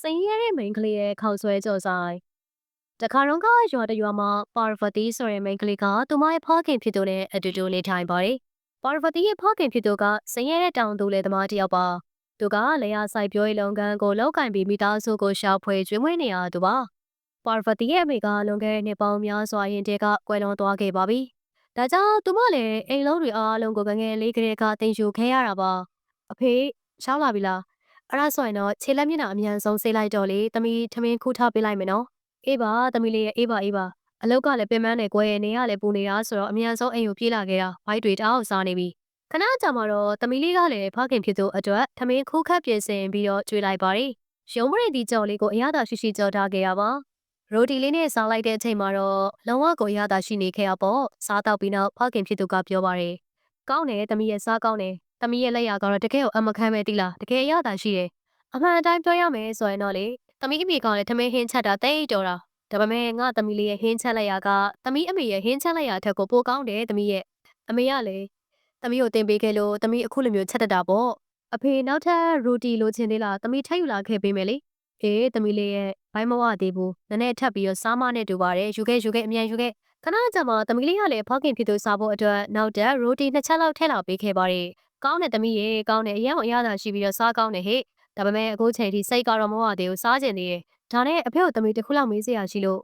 စိန်ရဲတဲ့မိန်းကလေးရဲ့ခေါက်ဆွဲကြော်ဆိုင်တခါတော့ကရွာတစ်ရွာမှာပါရဝတီဆိုတဲ့မိန်းကလေးကသူမရဲ့ဖခင်ဖြစ်သူနဲ့အတူတူနေထိုင်ပါတယ်ပါရဝတီရဲ့ဖခင်ဖြစ်သူကစိန်ရဲတဲ့တောင်သူလယ်သမားတစ်ယောက်ပါသူကလယ်ယာစိုက်ပျိုးရေးလုပ်ငန်းကိုလုပ်ကင်ပြီးမိသားစုကိုရှာဖွေကျွေးမွေးနေရသူပါပါရဝတီရဲ့အမေကလွန်ခဲ့တဲ့နှစ်ပေါင်းများစွာရင်တည်းကကွယ်လွန်သွားခဲ့ပါပြီဒါကြောင့်သူမလည်းအိမ်လုံးတွေအားလုံးကိုငငယ်လေးကလေးကတင်ယူခဲ့ရတာပါအဖေရှောင်းလာပြီလား အဲ့ဒါဆိုရင်တော့ခြေလက်မျက်နှာအမြန်ဆုံးဆေးလိုက်တော့လေသမီးထမင်းခူးထားပေးလိုက်မယ်နော်အေးပါသမီးလေးရဲ့အေးပါအေးပါအလောက်ကလည်းပင်ပန်းနေကွယ်နေရလည်းပူနေတာဆိုတော့အမြန်ဆုံးအိမ်ကိုပြေးလာခဲ့တာဘိုက်တွေတအားစားနေပြီခဏကြာမှတော့သမီးလေးကလည်းဖခင်ဖြစ်သူအတွက်ထမင်းခူးခတ်ပြင်ဆင်ပြီးတော့ကျွေးလိုက်ပါတယ်ရုံးမရိတီကြော်လေးကိုအရသာရှိရှိကြော်ထားခဲ့ရပါရိုတီလေးနဲ့စားလိုက်တဲ့အချိန်မှာတော့လုံးဝကိုအရသာရှိနေခဲ့ရပေါ့စားတော့ပြီးနောက်ဖခင်ဖြစ်သူကပြောပါတယ်ကောင်းတယ်သမီးရဲ့စားကောင်းတယ် သမီးရဲ့လက်ရကတော့တကယ်ကိုအမခမ်းပဲတိလားတကယ်အရသာရှိတယ်အမှန်အတိုင်းပြောရမယ်ဆိုရင်တော့လေသမီးအမေကလည်းထမင်းဟင်းချက်တာတိတ်တော်တာဒါပေမဲ့ငါသမီးလေးရဲ့ဟင်းချက်လိုက်ရကသမီးအမေရဲ့ဟင်းချက်လိုက်ရထက်ကိုပိုကောင်းတယ်သမီးရဲ့အမေကလည်းသမီးကိုတင်ပေးခဲ့လို့သမီးအခုလိုမျိုးချက်တတ်တာပေါ့အဖေနောက်ထပ်ရူတီလိုချင်သေးလားသမီးထပ်ယူလာခဲ့ပေးမယ်လေအေးသမီးလေးရဲ့ဘိုင်းမဝသေးဘူးနည်းနည်းထပ်ပြီးတော့စားမနဲ့တူပါတယ်ယူခဲ့ယူခဲ့အမြန်ယူခဲ့ခဏကြာမှသမီးလေးကလည်းဖခင်ဖြစ်သူစားဖို့အတွက်နောက်တက်ရူတီနှစ်ချက်လောက်ထည့်လာပေးခဲ့ပါတယ် ကောင်းတယ်သမီးရေကောင်းတယ်အရင်ကအရသာရှိပြီးတော့စားကောင်းတယ်ဟဲ့ဒါပေမဲ့အခုချိန်ထိစိတ်ကတော့မဝသေးဘူးစားကျင်နေတယ်။ဒါနဲ့အဖေကိုသမီးတစ်ခုလောက်မေးစရာရှိလို့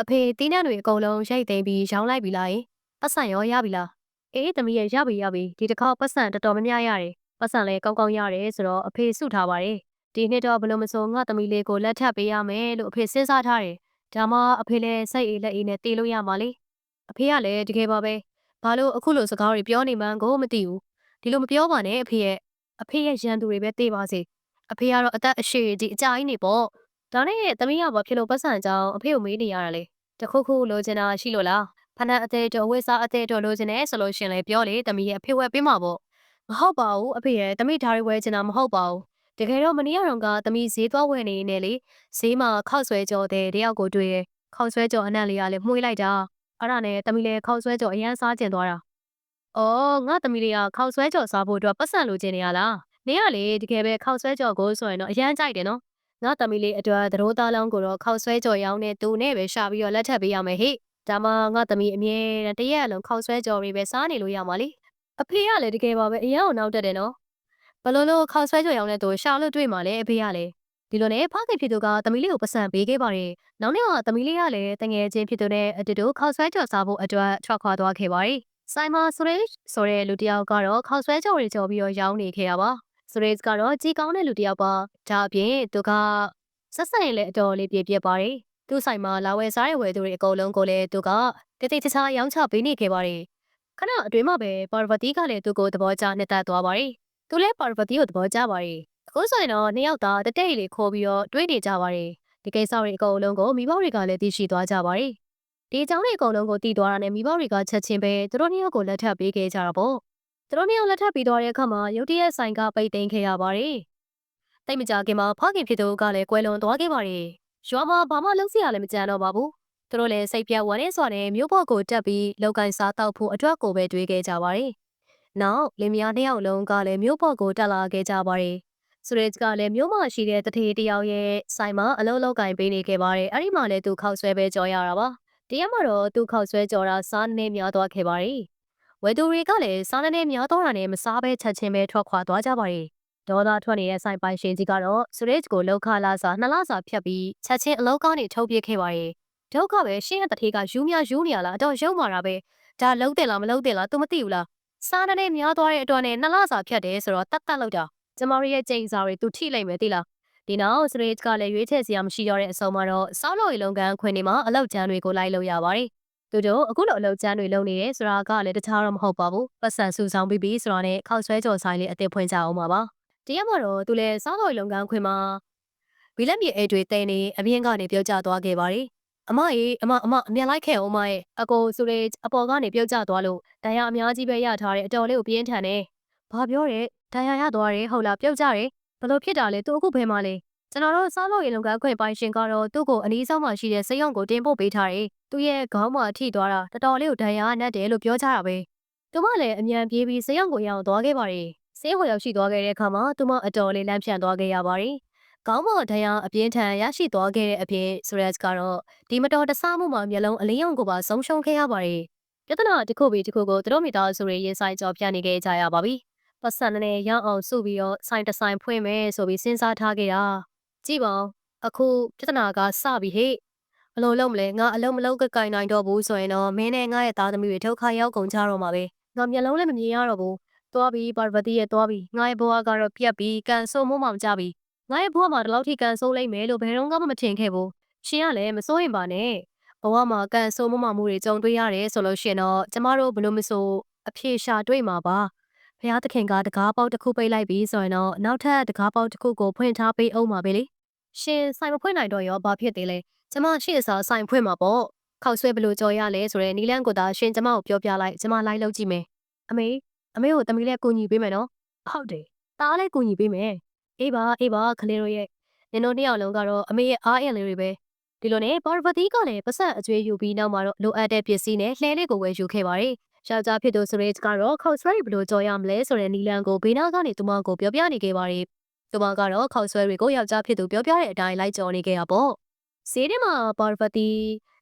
အဖေတီးနှံတွေအကုန်လုံးရိတ်သိမ်းပြီးရောင်းလိုက်ပြီလားယင်။ပတ်စံရောရပြီလား။အေးသမီးရဲ့ရပြီရပြီဒီတစ်ခေါက်ပတ်စံတော်တော်များများရတယ်။ပတ်စံလည်းကောင်းကောင်းရတယ်ဆိုတော့အဖေစုထားပါတယ်။ဒီနှစ်တော့ဘလို့မဆိုငါသမီးလေးကိုလက်ထပ်ပေးရမယ်လို့အဖေစဉ်းစားထားတယ်။ဒါမှအဖေလည်းစိတ်အေးလက်အေးနဲ့တည်လို့ရမှာလေ။အဖေကလည်းတကယ်ပါပဲ။ဘာလို့အခုလိုစကားတွေပြောနေမှန်းကိုမသိဘူး။ ဒီလိုမပြောပါနဲ့အဖေရဲ့အဖေရဲ့ရန်သူတွေပဲတေးပါစေ။အဖေကတော့အသက်အရှိကြီးအကြိုင်းနေပေါ့ဒါနဲ့သမီးကဘာဖြစ်လို့ပတ်စံကြောင်းအဖေကိုမေးနေရတာလဲတခုခုလိုချင်တာရှိလို့လားဖနက်အသေးတော်ဝိစားအသေးတော်လိုချင်တယ်ဆိုလို့ရှင်လေပြောလေသမီးရဲ့အဖေဝက်ပေးမှာပေါ့မဟုတ်ပါဘူးအဖေရဲ့သမီးဓာရီဝဲချင်တာမဟုတ်ပါဘူးတကယ်တော့မနေ့ကတော့ကသမီးဈေးသွားဝယ်နေနေလေဈေးမှာခောက်ဆွဲကြော်တဲ့တယောက်ကိုတွေ့တယ်ခောက်ဆွဲကြော်အနံ့လေးကလည်းမှုေးလိုက်တာအဲ့ဒါနဲ့သမီးလည်းခောက်ဆွဲကြော်အရန်စားကျင်သွားတာ အော်ငါသမီးလေးကခောက်ဆွဲကြော်စားဖို့အတွက်ပတ်စံလိုချင်နေရလားနင်ကလေတကယ်ပဲခောက်ဆွဲကြော်ကိုဆိုရင်တော့အရန်ကြိုက်တယ်နော်ငါသမီးလေးအတွက်သရိုးသားလောင်းကိုတော့ခောက်ဆွဲကြော်ရောင်းနေသူနဲ့ပဲရှာပြီးတော့လက်ထပ်ပေးရမယ်ဟိဒါမှငါသမီးအမြဲတမ်းတရက်အလုံးခောက်ဆွဲကြော်တွေပဲစားနေလို့ရမှာလေအဖေကလည်းတကယ်ပါပဲအရန်ကိုနောက်တက်တယ်နော်ဘလို့လို့ခောက်ဆွဲကြော်ရောင်းနေသူရှာလို့တွေ့မှာလေအဖေကလည်းဒီလိုနဲ့ဖခင်ဖြစ်သူကသမီးလေးကိုပတ်စံပေးခဲ့ပါတယ်နောက်နေ့ကသမီးလေးကလည်းတငယ်ချင်းဖြစ်သူနဲ့အတူတူခောက်ဆွဲကြော်စားဖို့အတွက်ထွက်ခွာသွားခဲ့ပါတယ် ဆိုင်မာဆိုရဲဆိုတဲ့လူတစ်ယောက်ကတော့ခောက်ဆွဲကြော်တွေကြော်ပြီးတော့ရောင်းနေခဲ့ရပါဆိုရဲကတော့ကြီးကောင်းတဲ့လူတစ်ယောက်ပါဒါအပြင်သူကဆက်ဆံရင်လည်းအတော်လေးပြည့်ပြည့်ပါတယ်သူ့ဆိုင်မှာလာဝယ်စားတဲ့ဝယ်သူတွေအကုန်လုံးကိုလည်းသူကတိတ်တိတ်ချာချာရောင်းချပေးနေခဲ့ပါတယ်ခဏအတွင်းမှာပဲပါရဝတီကလည်းသူ့ကိုသဘောကျနှစ်သက်သွားပါတယ်သူလည်းပါရဝတီကိုသဘောကျပါတယ်အခုဆိုရင်တော့နှစ်ယောက်သားတတိတ်လေးခေါ်ပြီးတော့တွေးနေကြပါတယ်ဒီကိစ္စတွေအကုန်လုံးကိုမိဘတွေကလည်းသိရှိသွားကြပါတယ် ဒီအကြောင်းတွေအကုန်လုံးကိုတည်သွားတာနဲ့မိဘတွေကချက်ချင်းပဲသူတို့နှစ်ယောက်ကိုလက်ထပ်ပေးခဲ့ကြတာပေါ့သူတို့နှစ်ယောက်လက်ထပ်ပြီးသွားတဲ့အခါမှာရုတ်တရက်ဆိုင်ကပိတ်သိမ်းခဲ့ရပါတယ်။တိတ်မကြခင်မှာဖခင်ဖြစ်သူကလည်းကွယ်လွန်သွားခဲ့ပါတယ်။ရွာမှာဘာမှလုပ်စရာလည်းမကြံတော့ပါဘူး။သူတို့လည်းစိတ်ပြတ်ဝမ်းနေစွာနဲ့မြို့ပေါ်ကိုတက်ပြီးလောက်ကန်စားတောက်ဖို့အတွက်ကိုပဲတွေးခဲ့ကြပါတယ်။နောက်လင်မယားနှစ်ယောက်လုံးကလည်းမြို့ပေါ်ကိုတက်လာခဲ့ကြပါတယ်။ဆိုရဲကလည်းမြို့မှာရှိတဲ့တထေးတယောက်ရဲ့ဆိုင်မှာအလုံးလောက်ကင်ပေးနေခဲ့ပါတယ်။အဲ့ဒီမှာလည်းသူခောက်ဆွဲပဲကြော်ရတာပါ။ တရားမှာတော့သူခောက်ဆွဲကြော်တာစားနေများသွားခဲ့ပါတယ်။ဝယ်သူတွေကလည်းစားနေနေများတော့တာနဲ့မစားဘဲချက်ချင်းပဲထွက်ခွာသွားကြပါတယ်။ဒေါသထွက်နေတဲ့ဆိုင်ပိုင်ရှင်ကြီးကတော့စရက်ကိုလောက်ခလာစာနှစ်လစာဖြတ်ပြီးချက်ချင်းအလောက်ကောင်းနေထုတ်ပြခဲ့ပါတယ်။ဒုက္ခပဲရှင်းရတဲ့ထေးကယူမြယူနေရလားအတော့ရုံမာတာပဲ။ဒါလုံးတယ်လားမလုံးတယ်လား तू မသိဘူးလား။စားနေနေများသွားတဲ့အတွက်နဲ့နှစ်လစာဖြတ်တယ်ဆိုတော့တတ်တတ်လောက်တာ။ကျမတို့ရဲ့ကြိမ်စာတွေ तू ထိလိုက်မယ်သိလား။ ဒီနောက်စရစ်ကလည်းရွေးချယ်စရာမရှိတော့တဲ့အဆုံးမှာတော့စားလို့ရလုံကန်ခွင်တွေမှာအလောက်ကျန်းတွေကိုလိုက်လို့ရပါတယ်။သူတို့အခုလိုအလုပ်ကျန်းတွေလုပ်နေရဲဆိုတာကလည်းတခြားတော့မဟုတ်ပါဘူးပတ်စံစုဆောင်ပြီးပြီဆိုတာနဲ့ခောက်ဆွဲကြော်ဆိုင်လေးအသစ်ဖွင့်ကြအောင်ပါပါတရားမှာတော့သူလည်းစားတော်လုံကန်းခွင်မှာဘီလက်မြေအိတ်တွေတဲနေအမြင့်ကနေပြုတ်ကျသွားခဲ့ပါတယ်အမရေအမအမအမြန်လိုက်ခဲ့အောင်မရဲ့အကိုဆိုရဲအပေါ်ကနေပြုတ်ကျသွားလို့ဒဏ်ရာအများကြီးပဲရထားတယ်အတော်လေးကိုပြင်းထန်တယ်ဘာပြောရဲဒဏ်ရာရသွားတယ်ဟုတ်လားပြုတ်ကျတယ်ဘ လို့ဖြစ်တာလဲသူအခုဘယ်မှာလဲကျွန်တော်တို့စားလို့ရေလုံကန်းခွင်ပိုင်ရှင်ကတော့သူ့ကိုအနီးဆုံးမှာရှိတဲ့စိတ်ရုံကိုတင်ပို့ပေးထားတယ်သူ့ရဲ့ခေါင်းမှာထိသွားတာတော်တော်လေးကိုဒဏ်ရာနဲ့တယ်လို့ပြောကြတာပဲသူမလည်းအမြန်ပြေးပြီးစိတ်ရုံကိုရအောင်သွားခဲ့ပါတယ်ဆေးဟိုရောက်ရှိသွားခဲ့တဲ့အခါမှာသူမအတော်လေးလမ်းဖြန့်သွားခဲ့ရပါတယ်ခေါင်းပေါ်ဒဏ်ရာအပြင်းထန်ရရှိသွားခဲ့တဲ့အပြင်ဆိုရက်ကတော့ဒီမတော်တဆမှုမှာမျက်လုံးအလင်းရောင်ကိုပါဆုံးရှုံးခဲ့ရပါတယ်ပြဿနာတစ်ခုပြီးတစ်ခုကိုသူတို့မိသားစုတွေရင်ဆိုင်ကြော်ပြနေခဲ့ကြရပါပြီ ပတ်စံနဲ့ရအောင်စုပြီးတော့ဆိုင်တဆိုင်ဖွင့်မယ်ဆိုပြီးစဉ်းစားထားခဲ့တာကြည့်ပါဦးအခုပြဿနာကစပြီဟေ့ဘလို့လုံးမလဲငါအလုံးမလုံးကကင်နိုင်တော့ဘူးဆိုရင်တော့မင်းနဲ့ငါရဲ့သားသမီးတွေဒုက္ခရောက်ကုန်ကြတော့မှာပဲငါမျက်လုံးလည်းမမြင်ရတော့ဘူးသွားပြီပါရဝတီရဲ့သွားပြီငါရဲ့ဘဝကတော့ပြက်ပြီကန်ဆိုးမိုးမှမကြပြီငါရဲ့ဘဝမှာဒီလောက်ထိကန်ဆိုးလိမ့်မယ်လို့ဘယ်တော့မှမထင်ခဲ့ဘူးရှင်ကလည်းမစိုးရင်ပါနဲ့ဘဝမှာကန်ဆိုးမိုးမှမှုတွေကြုံတွေ့ရတယ်ဆိုလို့ရှင်တော့ကျမတို့ဘလို့မဆိုအဖြေရှာတွေ့မှာပါ ဘုရားသခင်ကတကားပေါက်တစ်ခုပိတ်လိုက်ပြီဆိုရင်တော့နောက်ထပ်တကားပေါက်တစ်ခုကိုဖွင့်ထားပေးအောင်ပါပဲလေရှင်ဆိုင်မဖွင့်နိုင်တော့ရောဘာဖြစ်သေးလဲကျမရှေ့အစားဆိုင်ဖွင့်မှာပေါ့ခောက်ဆွဲဘလို့ကြော်ရလဲဆိုတော့နီလန်းကိုသာရှင်ကျမကိုပြောပြလိုက်ကျမလိုက်လုပ်ကြည့်မယ်အမေအမေကိုတမီးလည်းကူညီပေးမယ်နော်ဟုတ်တယ်တားလည်းကူညီပေးမယ်အေးပါအေးပါခလေးတို့ရဲ့နင်တို့နှစ်ယောက်လုံးကတော့အမေရဲ့အားအင်လေးတွေပဲဒီလိုနဲ့ပါရဝတီကလည်းပတ်ဆက်အကျွေးယူပြီးနောက်မှာတော့လိုအပ်တဲ့ပစ္စည်းနဲ့လှဲလေးကိုဝယ်ယူခဲ့ပါတယ် ယောက်ျားဖြစ်သူဆိုရဲကတော့ ခောက်ဆွဲဘလို့ကြော်ရမလဲဆိုတဲ့နီလန်ကိုဘေးနားကနေသူမကိုပြောပြနေခဲ့ပါတယ်သူမကတော့ခောက်ဆွဲတွေကိုယောက်ျားဖြစ်သူပြောပြတဲ့အတိုင်းလိုက်ကြော်နေခဲ့ရပေါ့ဈေးထဲမှာပါရဝတီ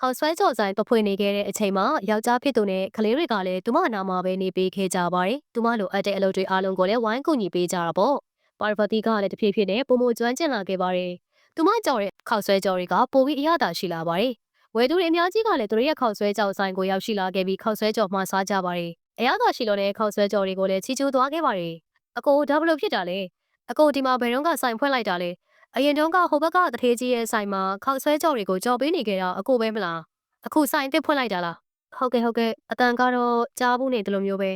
ခေါက်ဆွဲကြော်ဆိုင်ပဖွင့်နေခဲ့တဲ့အချိန်မှာယောက်ျားဖြစ်သူနဲ့ကလေးတွေကလည်းသူမနာမှာပဲနေပေးခဲ့ကြပါတယ်။သူမလိုအပ်တဲ့အလုပ်တွေအားလုံးကိုလည်းဝိုင်းကူညီပေးကြတာပေါ့။ပါရဝတီကလည်းတဖြည်းဖြည်းနဲ့ပုံမကျွမ်းကျင်လာခဲ့ပါတယ်။သူမကြော်တဲ့ခေါက်ဆွဲကြော်တွေကပိုပြီးအရသာရှိလာပါတယ်။ ဝယ်သူတွေအများကြီးကလည်းသူတို့ရဲ့ခေါက်ဆွဲကြော်ဆိုင်ကိုရောက်ရှိလာခဲ့ပြီးခေါက်ဆွဲကြော်မှစားကြပါတယ်။အရသာရှိလို့တဲ့ခေါက်ဆွဲကြော်တွေကိုလည်းချီကျူးသွားခဲ့ပါတယ်။အကိုဒါဘလို့ဖြစ်တာလဲ။အကိုဒီမှာဘယ်တော့ကဆိုင်ဖွင့်လိုက်တာလဲ။အရင်တုန်းကဟိုဘက်ကတထေးကြီးရဲ့ဆိုင်မှာခောက်ဆွဲကြော်တွေကိုကြော်ပေးနေကြတာအကိုပဲမလားအခုဆိုင်တစ်ဖွင့်လိုက်တာလားဟုတ်ကဲ့ဟုတ်ကဲ့အတန်ကတော့ကြားဘူးနေတယ်လို့မျိုးပဲ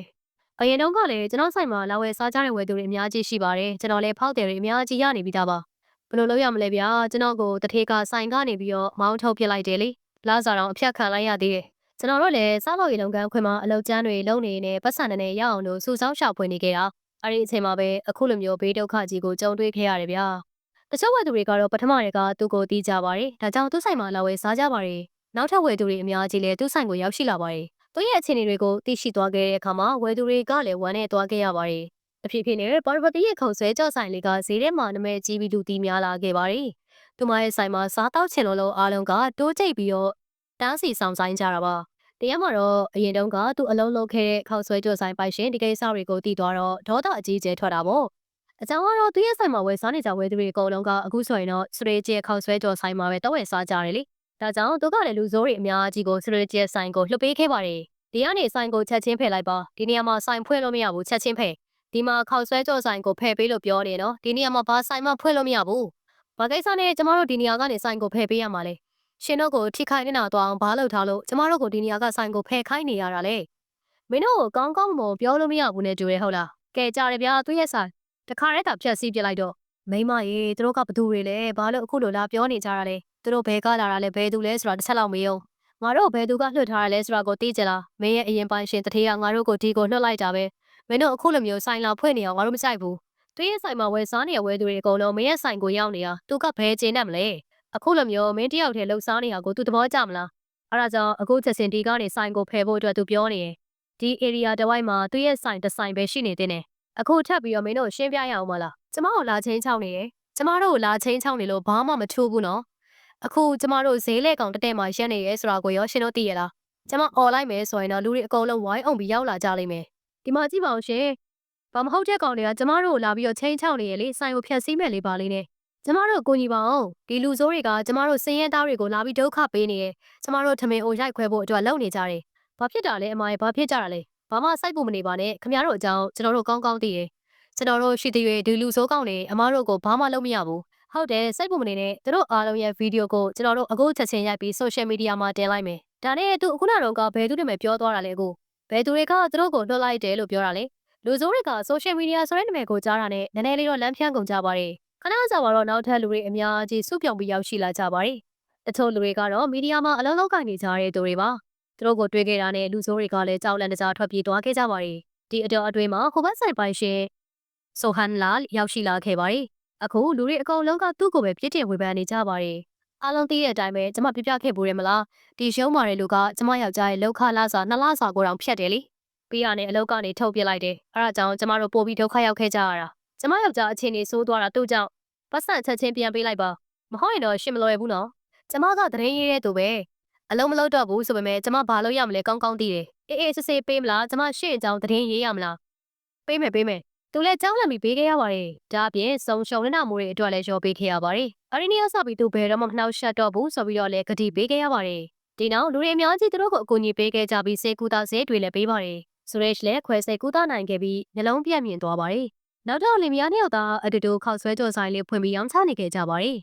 အရင်တုန်းကလည်းကျွန်တော်ဆိုင်မှာလာဝယ်စားကြတဲ့ဝယ်သူတွေအများကြီးရှိပါတယ်ကျွန်တော်လည်းဖောက်တယ်တွေအများကြီးရနေပြီးသားပါဘယ်လိုလုပ်ရမလဲဗျာကျွန်တော်ကိုတထေးကဆိုင်ကနေပြီးတော့မောင်းထုတ်ပြလိုက်တယ်လေ လာစားတော့အဖြတ်ခံလိုက်ရသေးတယ်ကျွန်တော်တို့လည်းစားလို့ရေလုံကန်ခွင်မှာအလုပ်ကျန်းတွေလုပ်နေနေပတ်စံနဲ့ရအောင်လို့စူဆောင်းရှာဖွေနေခဲ့တာအဲ့ဒီအချိန်မှာပဲအခုလိုမျိုးဘေးဒုက္ခကြီးကိုကြုံတွေ့ခဲ့ရတယ်ဗျာတချို့ဝယ်သူတွေကတော့ပထမတွေကသူ့ကိုတီးကြပါတယ်ဒါကြောင့်သူ့ဆိုင်မှာလာဝယ်စားကြပါတယ်နောက်ထပ်ဝယ်သူတွေအများကြီးလည်းသူ့ဆိုင်ကိုရောက်ရှိလာပါတယ်။သူ့ရဲ့အခြေအနေတွေကိုသိရှိသွားခဲ့တဲ့အခါမှာဝယ်သူတွေကလည်းဝမ်းနဲ့သွားခဲ့ရပါတယ်။အဖြစ်ဖြစ်နဲ့ပါရဝတီရဲ့ခုံဆွဲကြော့ဆိုင်လေးကဈေးထဲမှာနမဲကြီးပြီးလူတီးများလာခဲ့ပါတယ်။ သူမရဲ့ဆိုင်မှာစားတောက်ချင်လို့လို့အားလုံးကတိုးကျိတ်ပြီးတော့တန်းစီဆောင်ဆိုင်ကြတာပါ။တရားမှာတော့အရင်တုန်းကသူအလုံးလုံးခဲ့တဲ့ခေါက်ဆွဲကြော့ဆိုင်ပိုင်ရှင်ဒီကိစ္စတွေကိုသိသွားတော့ဒေါသအကြီးကျယ်ထွက်တာပေါ့။အကြောင်းကတော့သူရဲ့ဆိုင်မှာဝယ်စားနေကြဝယ်သူတွေအကုန်လုံးကအခုဆိုရင်တော့စရေကျဲခေါက်ဆွဲကြော်ဆိုင်မှာပဲတော့ဝယ်စားကြတယ်လေဒါကြောင့်သူကလည်းလူဆိုးတွေအများကြီးကိုစရကျဲဆိုင်ကိုလှုပ်ပေးခဲ့ပါတယ်။ဒီကနေဆိုင်ကိုချက်ချင်းဖယ်လိုက်ပါ။ဒီနေရာမှာဆိုင်ဖွင့်လို့မရဘူးချက်ချင်းဖယ်။ဒီမှာခောက်ဆွဲကြော်ဆိုင်ကိုဖယ်ပေးလို့ပြောနေနော်။ဒီနေရာမှာဘာဆိုင်မှဖွင့်လို့မရဘူး။ ဘာကိစ္စနဲ့ကျမတို့ဒီနေရာကနေဆိုင်ကိုဖယ်ပေးရမှာလဲ။ရှင်တို့ကိုထိခိုက်နေတာတော့အောင်ဘာလုပ်ထားလို့ကျမတို့ကိုဒီနေရာကဆိုင်ကိုဖယ်ခိုင်းနေရတာလဲ။မင်းတို့ကိုကောင်းကောင်းမပြောလို့မရဘူးနဲ့တူရဲဟုတ်လား။ကဲကြတယ်ဗျာသူရဲ့ဆိုင်တခါတည်းကဖြတ်စီးပြလိုက်တော့မိမရေသူတို့ကဘသူတွေလဲဘာလို့အခုလိုလာပြောနေကြတာလဲသူတို့ဘဲကလာတာလဲဘဲသူလဲဆိုတာတစ်ချက်လောက်မေးအောင်ငါတို့ဘဲသူကလွှတ်ထားရလဲဆိုတာကိုသိကြလားမင်းရဲ့အရင်ပိုင်ရှင်တထေးကငါတို့ကိုဒီကိုလွှတ်လိုက်တာပဲမင်းတို့အခုလိုမျိုးဆိုင်လာဖွင့်နေအောင်ငါတို့မကြိုက်ဘူး သူရဲ့ဆိုင်မှာဝယ်စားနေရဝယ်သူတွေအကုန်လုံးမင်းရဲ့ဆိုင်ကိုရောက်နေတာသူကဘဲကျင်းတတ်မလဲအခုလိုမျိုးမင်းတယောက်တည်းလှုပ်ရှားနေတာကိုသူသဘောကျမလားအဲ့ဒါကြောင့်အခုချက်စင်ဒီကနေဆိုင်ကိုဖယ်ဖို့အတွက်သူပြောနေတယ်ဒီ area တဝိုက်မှာသူရဲ့ဆိုင်တစ်ဆိုင်ပဲရှိနေသေးတယ်အခုထပ်ပြီးတော့မင်းတို့ရှင်းပြရအောင်မလားကျမတို့လာချင်းချောင်းနေတယ်ကျမတို့လာချင်းချောင်းနေလို့ဘာမှမထူးဘူးနော်အခုကျမတို့ဈေးလဲကောင်တက်တက်မှရက်နေရဲဆိုတာကိုရောရှင်တို့သိရလားကျမអော်လိုက်မယ်ဆိုရင်တော့လူတွေအကုန်လုံးဝိုင်းအောင်ပြီးရောက်လာကြလိမ့်မယ်ဒီမှာကြည့်ပါအောင်ရှင် ဘာမဟုတ်တဲ့ကောင်တွေကကျမတို့ကိုလာပြီးတော့ချင်းချောင်းနေရလေဆိုင်ကိုဖျက်ဆီးမယ်လေပါလေးနဲ့ကျမတို့ကိုညီပါအောင်ဒီလူဆိုးတွေကကျမတို့စင်းရဲသားတွေကိုလာပြီးဒုက္ခပေးနေရကျမတို့ထမင်အိုရိုက်ခွဲဖို့အတွက်လုပ်နေကြတယ်ဘာဖြစ်တာလဲအမရဲ့ဘာဖြစ်ကြတာလဲဘာမှစိုက်ဖို့မနေပါနဲ့ခင်ဗျားတို့အကြောင်းကျွန်တော်တို့ကောင်းကောင်းသိတယ်ကျွန်တော်တို့ရှိသေးရဲ့ဒီလူဆိုးကောင်တွေအမားတို့ကိုဘာမှလုပ်မရဘူးဟုတ်တယ်စိတ်ပုံမနေနဲ့သူတို့အားလုံးရဲ့ဗီဒီယိုကိုကျွန်တော်တို့အခုချက်ချင်းရိုက်ပြီး social media မှာတင်လိုက်မယ်ဒါနဲ့သူအခုနတော့ကဘယ်သူတွေမဲ့ပြောသွားတာလဲကိုဘယ်သူတွေကသူတို့ကိုလွှတ်လိုက်တယ်လို့ပြောတာလဲ လူဆိုးတွေက social media ဆိုတဲ့နာမည်ကိုကြားတာနဲ့နည်းနည်းလေးတော့လမ်းဖြန်းကုန်ကြပါတယ်ခဏကြာပါတော့နောက်ထပ်လူတွေအများကြီးစုပြောင်ပြီးရောက်ရှိလာကြပါတယ်တချို့လူတွေကတော့မီဒီယာမှာအလုံးလုံးကိုင်နေကြတဲ့သူတွေပါသူတို့ကိုတွေ့ခဲ့တာနဲ့လူဆိုးတွေကလည်းကြောက်လန့်တကြားထွက်ပြေးသွားခဲ့ကြပါတယ်ဒီအတော်အတွင်းမှာဟိုဘက်ဆိုင်ပိုင်ရှင်ဆိုဟန်လာရောက်ရှိလာခဲ့ပါတယ်။အခုလူတွေအကုန်လုံးကသူ့ကိုပဲပြစ်တင်ဝေဖန်နေကြပါတယ်။အားလုံးသိတဲ့အတိုင်းပဲကျမပြပြခဲ့ဘူးရမလား။ဒီရှုံးမာတဲ့လူကကျမယောက်ျားရဲ့လောက်ခလာစာနှစ်လစာကိုတောင်ဖြတ်တယ်လေ။ ပြီးရနဲ့အလောက်ကနေထုတ်ပြလိုက်တယ်။အဲဒါကြောင့်ကျမတို့ပို့ပြီးဒုက္ခရောက်ခဲ့ကြရတာ။ကျမယောက်ျားအခြေအနေဆိုးသွားတာသူ့ကြောင့်ပတ်စံချက်ချင်းပြန်ပေးလိုက်ပါမဟုတ်ရင်တော့ရှင်မလွယ်ဘူးနော်ကျမကသတင်းရေးတဲ့သူပဲအလုံးမလုံးတော့ဘူးဆိုပေမဲ့ကျမဘာလို့ရမလဲကောင်းကောင်းသိတယ်အေးအေးဆေးဆေးပေးမလားကျမရှင့်အကြောင်းသတင်းရေးရမလားပေးမယ်ပေးမယ်သူလည်းကြောင်းလန့်ပြီးပေးခဲ့ရပါတယ်ဒါအပြင်စုံရှုံနဲ့နာမိုးတွေအတွက်လည်းရောပေးခဲ့ရပါတယ်အရင်းနီယာစပြီးသူဘယ်တော့မှမနှောက်ယှက်တော့ဘူးဆိုပြီးတော့လည်းဂတိပေးခဲ့ရပါတယ်ဒီနောက်လူတွေအများကြီးသူတို့ကိုအကူအညီပေးခဲ့ကြပြီးစေကူတာဈေးတွေလည်းပေးပါတယ် ဆိုရက်လည်းခွဲစိတ်ကူတာနိုင်ခဲ့ပြီးနှလုံးပြတ်မြင်သွားပါတယ်နောက်တော့လင်မယားနှစ်ယောက်သားအတူတူခောက်ဆွဲကြော်ဆိုင်လေးဖွင့်ပြီးရောင်းချနေခဲ့ကြပါတယ်